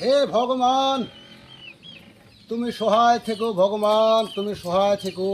হে ভগবান, তুমি সহায় থেকো ভগবান, তুমি সহায় থেকো।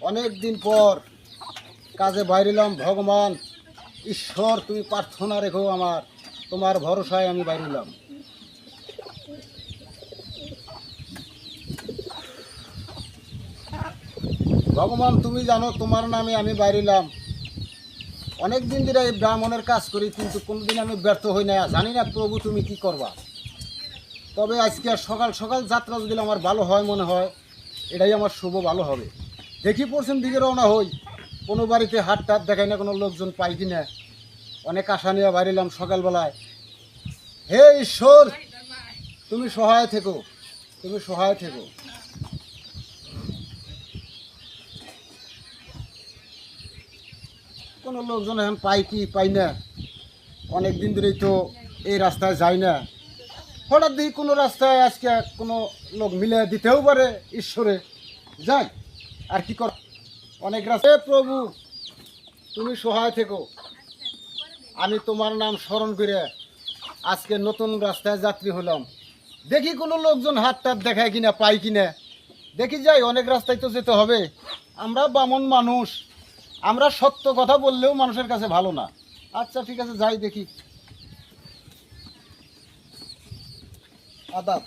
অনেক দিন পর কাজে বাইরেলাম, ভগবান, ঈশ্বর, তুমি প্রার্থনা রেখো আমার, তোমার ভরসায় আমি বাইরেলাম। ভগবান, তুমি জানো তোমার নামে আমি বাইরেলাম। অনেক দিন ধরে এই ব্রাহ্মণের কাজ করি, কিন্তু কোনোদিন আমি ব্যর্থ হই না জানি না প্রভু তুমি কি করবা। তবে আজকে সকাল সকাল যাত্রা যদি আমার ভালো হয় মনে হয়, এটাই আমার শুভ ভালো হবে। দেখি পশ্চিম দিকে রওনা হই। কোনো বাড়িতে হাট টাট দেখাই না, কোনো লোকজন পাই কি না। অনেক আশা নিয়ে বাইরেলাম সকালবেলায়। হে ঈশ্বর তুমি সহায় থেকো। তুমি সহায় থেকো। কোনো লোকজন এখন পাই কি পাই না। অনেক দিন ধরেই তো এই রাস্তায় যায় না। হঠাৎ দিয়ে কোনো রাস্তায় আজকে কোনো লোক মিলে দিতেও পারে ঈশ্বরে। যাক আর কি কর অনেক রাস্তা প্রভু, তুমি সহায় থেকো। আমি তোমার নাম স্মরণ করে আজকে নতুন রাস্তায় যাত্রী হলাম। দেখি কোনো লোকজন হাত টাত দেখায় কিনা পাই কিনা। দেখি যাই, অনেক রাস্তায় তো যেতে হবে। আমরা বামন মানুষ। আমরা সত্য কথা বললেও মানুষের কাছে ভালো না। আচ্ছা ঠিক আছে যাই দেখি। আদাব।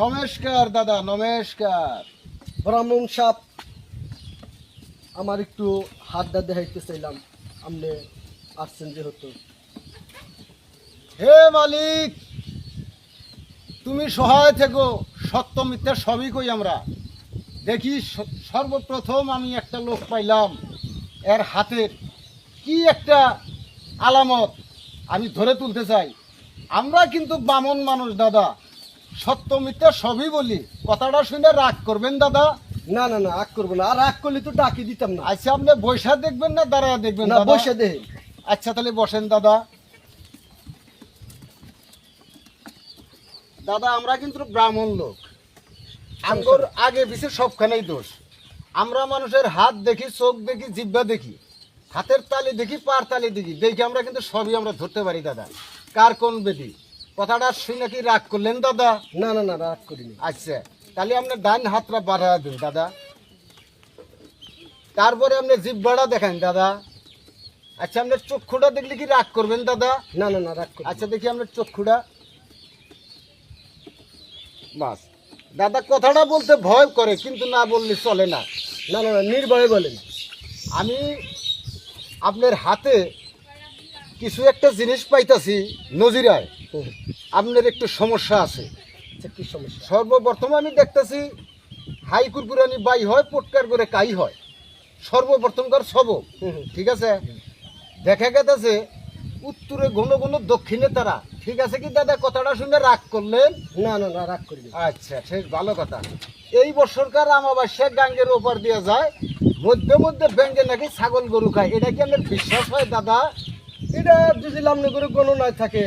নমস্কার দাদা নমস্কার। ব্রাহ্মণ সাপ আমার একটু হাত হাতটা দেখাইতে চাইলাম। আপনি আসছেন যেহেতু। হে মালিক তুমি সহায় থেকো সত্য মিথ্যা সবই কই আমরা? দেখি সর্বপ্রথম আমি একটা লোক পাইলাম এর হাতের কি একটা আলামত আমি ধরে তুলতে চাই। আমরা কিন্তু বামন মানুষ দাদা। সত্য মিথ্যা সবই বলি। কথাটা শুনে রাগ করবেন দাদা? না না না রাগ করব না। আর রাগ করলে তো ডাকি দিতাম না। আচ্ছা আপনি বৈশা দেখবেন না দাঁড়ায় দেখবেন না বৈশা দেহে আচ্ছা তাহলে বসেন দাদা। দাদা আমরা কিন্তু ব্রাহ্মণ লোক। আমগর আগে পিছে সবখানেই দোষ। আমরা মানুষের হাত দেখি চোখ দেখি জিব্বা দেখি। হাতের তালি দেখি পার তালি দেখি। দেখি আমরা কিন্তু সবই আমরা ধরতে পারি দাদা। কার কোন বেদি? কথাটা শুনে কি রাগ করলেন দাদা? না না না রাগ করিনি। আচ্ছা তাহলে আপনার ডান হাতটা বাড়া দিন দাদা। তারপরে আপনি জিব্বাটা দেখেন দাদা। আচ্ছা আপনার চক্ষুটা দেখলে কি রাগ করবেন দাদা? না না না রাগ করি আচ্ছা দেখি আপনার চক্ষুটা। বাস। দাদা কথাটা বলতে ভয় করে কিন্তু না বললে চলে না। না না না নির্ভয়ে বলেন। আমি আপনার হাতে কিছু একটা জিনিস পাইতাছি নজিরায়। হুম। আপনার একটু সমস্যা আছে। আচ্ছা কি সমস্যা? সর্বপ্রথম আমি দেখতেছি হাই কুরকুরানি বাই হয় পটকার করে কাই হয়। সর্বপ্রথমকার সব হুম, হুম। ঠিক আছে? দেখা গেছে উত্তরে ঘন ঘন দক্ষিণে তারা। ঠিক আছে কি দাদা? কথাটা শুনে রাগ করলেন? না না না রাগ করিনি। আচ্ছা ঠিক ভালো কথা। এই বছরকার আমাবাস্যা গাঙ্গের ওপর দিয়ে যায়। মধ্যে মধ্যে ব্যাঙ্গে নাকি ছাগল গরু খায়। এটা কি আপনার বিশ্বাস হয় দাদা? এটা যদি লামনে করে কোনো নয় থাকে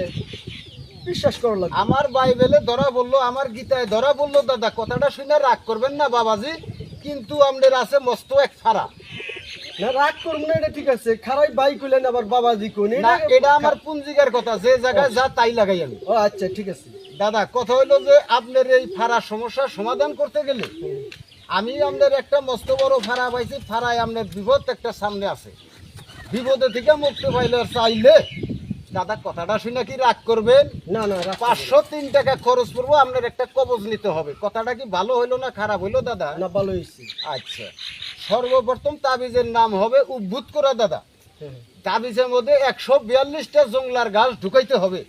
বিশ্বাস করা লাগবে। আমার বাইবেলে ধরা বলল আমার গীতায় ধরা বলল দাদা। কথাটা শুনে রাগ করবেন না বাবাজি। কিন্তু আমাদের আছে মস্ত এক ফাড়া না রাগ করব না এটা ঠিক আছে। খারাই আবার বাবাজি কোন। না এটা আমার পুঞ্জিকার কথা যে জায়গায় যা তাই লাগাই আমি। ও আচ্ছা ঠিক আছে। দাদা কথা যে আপনার এই ফাড়া সমাধান করতে গেলে আমি আপনার একটা মস্ত বড় ফাড়া পাইছি ফাড়ায় আপনার বিপদ একটা সামনে আছে। বিপদে থেকে মুক্তি পাইলে চাইলে দাদা কথাটা শুনে কি রাগ করবেন? না না পাঁচশো তিন টাকা খরচ করব আপনার একটা কবজ নিতে হবে। কথাটা কি ভালো হইল না খারাপ হইল দাদা? না। ভালো হয়েছে আচ্ছা। সর্বপ্রথম তাবিজের নাম হবে উদ্ভুত করা দাদা। তাবিজের মধ্যে একশো বিয়াল্লিশটা জংলার গাছ ঢুকাইতে হবে।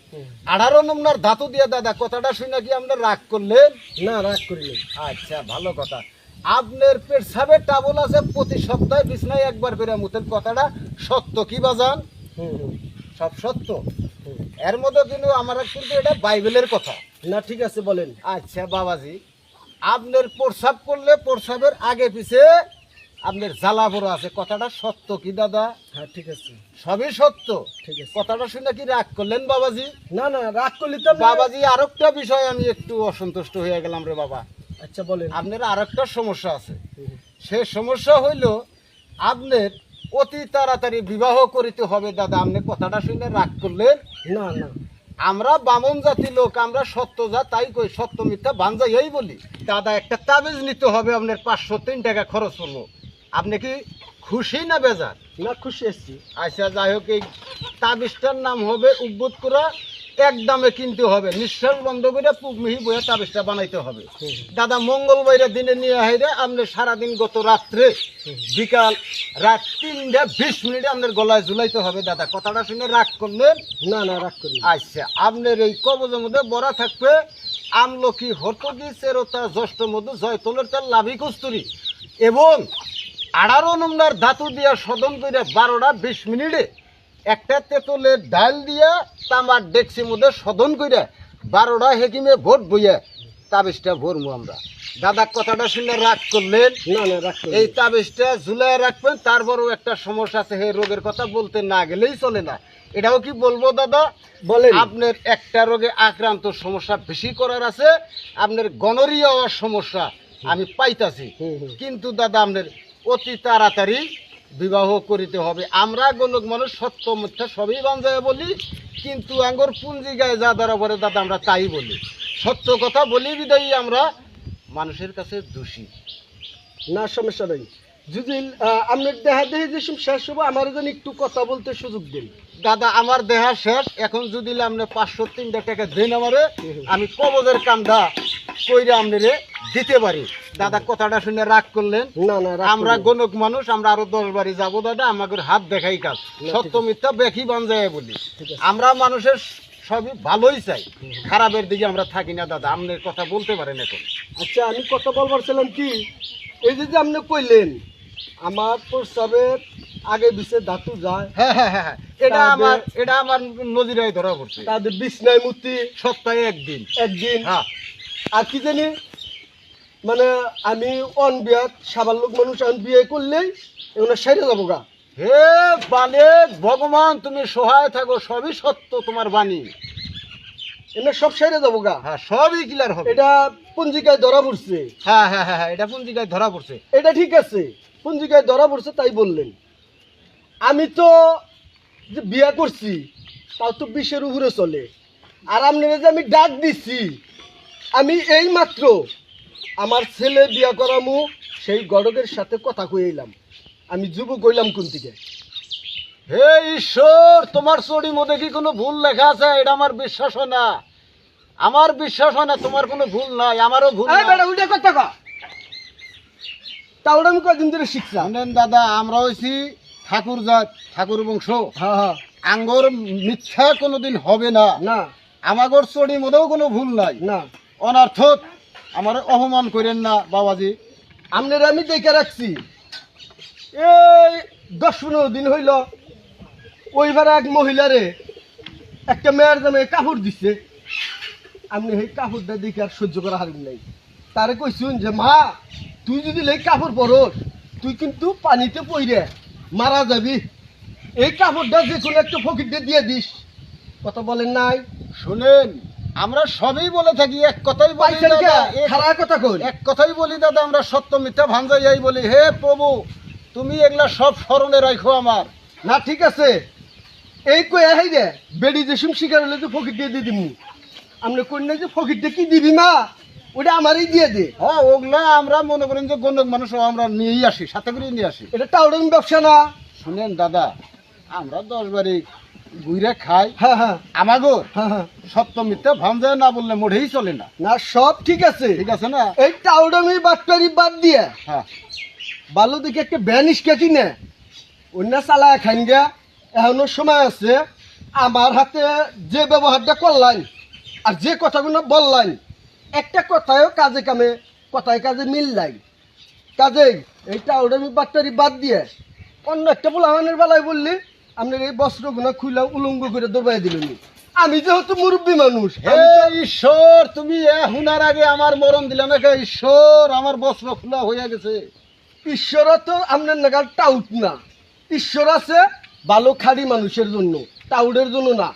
আঠারো নম্বর ধাতু দিয়ে দাদা কথাটা শুনে কি আমরা রাগ করলেন? না রাগ করলেন আচ্ছা ভালো কথা। আপনার পেটসাবের টাবল আছে প্রতি সপ্তাহে বিছনায় একবার করে মুতেন। কথাটা সত্য কি বাজান? সব সত্য। এর মধ্যে কিন্তু আমার কিন্তু এটা বাইবেলের কথা। না ঠিক আছে বলেন। আচ্ছা বাবাজি আপনার প্রসাব করলে প্রসাবের আগে পিছে আপনার জ্বালা বড় আছে। কথাটা সত্য কি দাদা? হ্যাঁ ঠিক আছে। সবই সত্য। ঠিক আছে। কথাটা শুনে কি রাগ করলেন বাবাজি? না না রাগ করলে তো বাবা বাবাজি আরেকটা বিষয় আমি একটু অসন্তুষ্ট হয়ে গেলাম রে বাবা। আচ্ছা বলেন। আপনার আরেকটা সমস্যা আছে। সে সমস্যা হইল আপনার অতি তাড়াতাড়ি বিবাহ করিতে হবে দাদা। আপনি কথাটা শুনে রাগ করলেন? না না। আমরা বামন জাতি লোক আমরা সত্য যা তাই কই সত্য মিথ্যা বাঞ্জাইয়াই বলি। দাদা একটা তাবিজ নিতে হবে আপনার পাঁচশো তিন টাকা খরচ হলো। আপনি কি খুশি না বেজার? না খুশি এসছি আচ্ছা যাই হোক এই তাবিজটার নাম হবে উদ্বুত করা এক দামে কিনতে হবে। নিঃশ্বাস বন্ধ করে পুকমিহি বইয়ে তাবিজটা বানাইতে হবে। দাদা মঙ্গলবারের দিনে নিয়ে হাইরে আপনি সারাদিন গত রাত্রে বিকাল রাত তিনটা বিশ মিনিটে আপনার গলায় ঝুলাইতে হবে দাদা। কথাটা শুনে রাগ করলেন? না না রাগ করি। আচ্ছা আপনার এই কবজের মধ্যে বড়া থাকবে। আমলকি হরতদি চেরোতা জ্যৈষ্ঠ মধু জয়তলের তেল লাভি কস্তুরি এবং আঠারো নম্বর ধাতু দিয়া সদন করে বারোটা বিশ মিনিটে একটা তেঁতুলের ডাল দিয়া তামার ডেক্সির মধ্যে শোধন করে বারোটা হেকিমে ভোট বইয়া তাবিজটা ভরবো আমরা। দাদা কথাটা শুনে রাগ করলেন? এই। তাবিজটা ঝুলাই রাখবেন তারপরও একটা সমস্যা আছে এই রোগের কথা বলতে না গেলেই চলে না। এটাও কি বলব দাদা? বলেন। আপনার একটা রোগে আক্রান্ত সমস্যা বেশি করার আছে আপনার গনরিয়া হওয়ার সমস্যা আমি পাইতাছি। কিন্তু দাদা আপনার অতি তাড়াতাড়ি বিবাহ করিতে হবে। আমরা গণক মানুষ সত্য মিথ্যা সবই বাঞ্জায় বলি কিন্তু আঙ্গর পুঞ্জি গায়ে যা ধরা পড়ে দাদা আমরা তাই বলি। সত্য কথা বলি বিদায়ী আমরা মানুষের কাছে দোষী। না সমস্যা নেই। যদি আপনার দেখা দেখে যে শেষ হব আমার যেন একটু কথা বলতে সুযোগ দিন। দাদা আমার দেহা শেষ এখন যদি আপনি পাঁচশো তিনটা টাকা দেন আমারে আমি কবজের কামটা কইরে দিতে পারি। দাদা কথাটা শুনে রাগ করলেন। না না আমরা গণক মানুষ আমরা আরও দশ বাড়ি যাব দাদা আমাদের হাত দেখাই কাজ। সত্য মিথ্যা বেখি বাঞ্জায় বলি। আমরা মানুষের সবই ভালোই চাই। খারাপের দিকে আমরা থাকি না দাদা আপনার কথা বলতে পারেন এখন। আচ্ছা আমি কথা বলবার ছিলাম কি? এই যে যে আপনি কইলেন আমার প্রস্তাবের আগে বিছে ধাতু যায় হ্যাঁ হ্যাঁ হ্যাঁ হ্যাঁ। এটা আমার এটা আমার নজিরায় ধরা পড়ছে। তাদের বিছনায় মূর্তি সপ্তাহে একদিন। একদিন? হ্যাঁ। আর কি জানি মানে আমি অন বিয়াত সাবার লোক মানুষ আমি বিয়ে করলেই এগুলো সেরে যাব গা। হে বালে ভগবান তুমি সহায় থাকো সবই সত্য তোমার বাণী। এনে সব সেরে যাব গা। হ্যাঁ সবই ক্লিয়ার হবে। এটা পঞ্জিকায় ধরা পড়ছে। হ্যাঁ হ্যাঁ হ্যাঁ হ্যাঁ, এটা পঞ্জিকায় ধরা পড়ছে। এটা ঠিক আছে পঞ্জিকায় ধরা পড়ছে তাই বললেন। আমি তো যে বিয়া করছি তাও তো বিশের উপরে চলে। আর আপনারা যে আমি ডাক দিচ্ছি আমি এই মাত্র আমার ছেলে বিয়া করামু সেই গড়কের সাথে কথা কইলাম আমি যুবক কইলাম কোন থেকে হে ঈশ্বর তোমার চড়ি মধ্যে কি কোনো ভুল লেখা আছে? এটা আমার বিশ্বাস হয় না। আমার বিশ্বাস হয় না তোমার কোনো ভুল নাই আমারও ভুল উল্টা কথা কা। তাও আমি কদিন ধরে শিখছিলাম জানেন দাদা আমরা হইছি ঠাকুর জাত ঠাকুর বংশ। হ্যাঁ হ্যাঁ। আঙ্গর মিথ্যা কোনোদিন হবে না। না। আমাগর চড়ি মধ্যেও কোনো ভুল নাই। না। অনার্থত আমার অপমান করেন না বাবাজি। আপনার আমি দেখে রাখছি। এই দশ পনেরো দিন হইল ওইবার এক মহিলারে একটা মেয়ের দামে কাপড় দিচ্ছে আপনি সেই কাপড়টা দেখে আর সহ্য করা হারিন নাই। তারে কইছুন যে মা তুই যদি লেই কাপড় পরস তুই কিন্তু পানিতে পইরে মারা যাবি। এই কাপড়টা যে কোনো একটা ফকিরটা দিয়ে দিস। কথা বলেন নাই? শুনেন আমরা সবই বলে থাকি এক কথাই বলি দাদা, কথা কই? এক কথাই বলি দাদা আমরা সত্য মিথ্যা ভাঞ্জাইয়াই বলি। হে প্রভু তুমি এগুলা সব স্মরণে রাখো আমার। না ঠিক আছে। এই কই হাই রে বেডি যে সুম শিকার হলে তো ফকির দিয়ে দিয়ে দিমু। আপনি কোন নাই যে ফকিরটা কি দিবি মা? ওটা আমারই দিয়ে দে। হ্যাঁ ওগুলা আমরা মনে করেন যে গণক মানুষ আমরা নিয়েই আসি সাথে করে নিয়ে আসি। এটা টাউডন ব্যবসা না। শুনেন দাদা আমরা দশ বারি ঘুরে খাই হ্যাঁ হ্যাঁ। আমাগো হ্যাঁ হ্যাঁ। সত্য মিথ্যা না বললে মোটেই চলে না। না সব ঠিক আছে। ঠিক আছে না? এই টাউডমি বাটপারি বাদ দিয়ে হ্যাঁ। ভালো দেখে একটা ব্যানিশ কেটি নে অন্য চালায় খাইন গা এখনও সময় আছে আমার হাতে যে ব্যবহারটা করলাম আর যে কথাগুলো বললাম একটা কথায়ও কাজে কামে কথায় কাজে মিল নাই। কাজে এইটা ওটামি বাট্টারি বাদ দিয়ে অন্য একটা পোলাহানের বেলায় বললি আপনার এই বস্ত্রগুলো খুলে উলঙ্গ করে দৌড়াই দিলেন আমি যেহেতু মুরব্বী মানুষ হে ঈশ্বর তুমি এ হুনার আগে আমার মরণ দিলে না? ঈশ্বর আমার বস্ত্র খোলা হয়ে গেছে। ঈশ্বর তো আপনার নাগাল টাউট না। ঈশ্বর আছে ভালো খাড়ি মানুষের জন্য টাউটের জন্য না।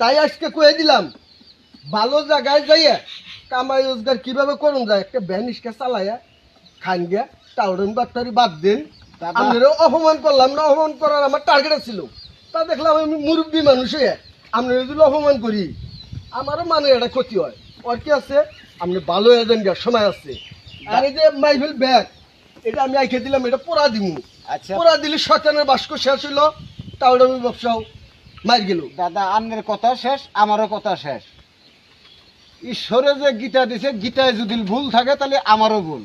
তাই আজকে কয়ে দিলাম ভালো জায়গায় যাইয়া কামাই রোজগার কীভাবে করুন যায় একটা ভ্যানিসকে চালাইয়া খান গিয়া টাউডেন বাট্টারি বাদ দেন। আপনারও অপমান করলাম না অপমান করার আমার টার্গেট ছিল। তা দেখলাম আমি মুরব্বী মানুষে আমরা যদি অপমান করি আমারও মানে এটা ক্ষতি হয়। ওর কি আছে? আপনি ভালো এজেন গা সময় আছে। আর এই যে মাইফেল ব্যাগ এটা আমি আইখে দিলাম এটা পোড়া দিব আচ্ছা। পোড়া দিলে শয়তানের বাস্ক শেষ হইল তাহলে আমি ব্যবসাও মার গেল। দাদা আপনার কথা শেষ আমারও কথা শেষ। ঈশ্বরে যে গীতা দিছে গীতায় যদি ভুল থাকে তাহলে আমারও ভুল।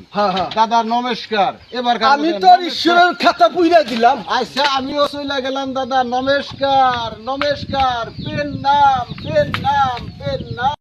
দাদা নমস্কার। এবার আমি তো ঈশ্বরের খাতা পুইরা দিলাম। আচ্ছা আমিও চলে গেলাম দাদা। নমস্কার নমস্কার। পেন নাম পেন নাম পেন নাম।